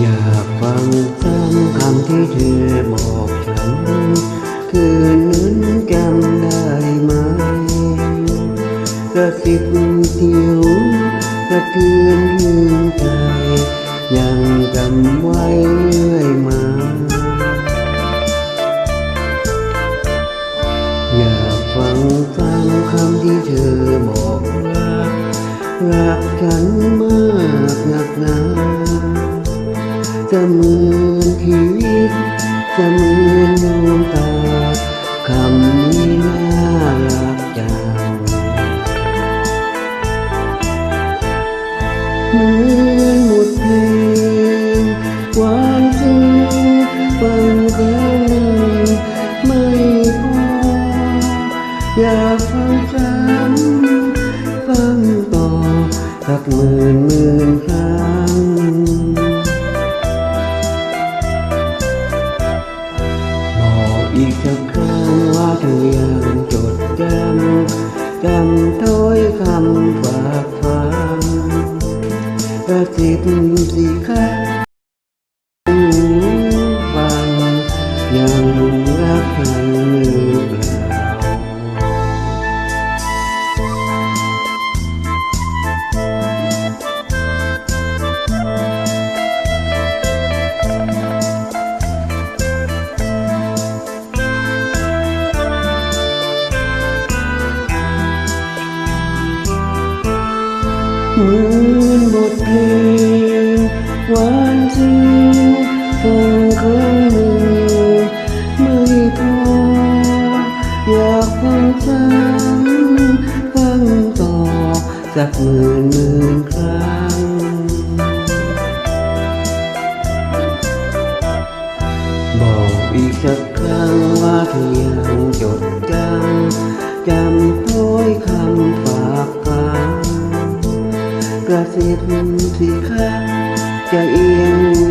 อยากฟังซ้ำคำที่เธอบอกฉัน คืนนั้นจำได้ไหมกระสิบผิวกระเทือนยืนใจ ยังจำไว้เรื่อยมา อยากฟังซ้ำคำที่เธอบอกรักรักฉันมากหนักหนา จะเหมือนชีวิตจะเหมือนดวงตาคำนี้น่ารักจังเหมือนหมดเพลงหวานซึ้งฟังครั้งหนึ่งไม่พออยากฟังซ้ำฟังต่อสักหมื่นหมื่นครั้ง อีกสักครั้งว่าเธอยังจดจำจำถ้อยคำฝากฝัง เหมือนบทเพลงหวานซึ้งฟังครั้งหนึ่งไม่พออยากฟังซ้ำฟังต่อสักหมื่นหมื่นครั้งบอกอีกสักครั้งว่าเธอยังจดจำจำ กระสิบสิคะจะเอียง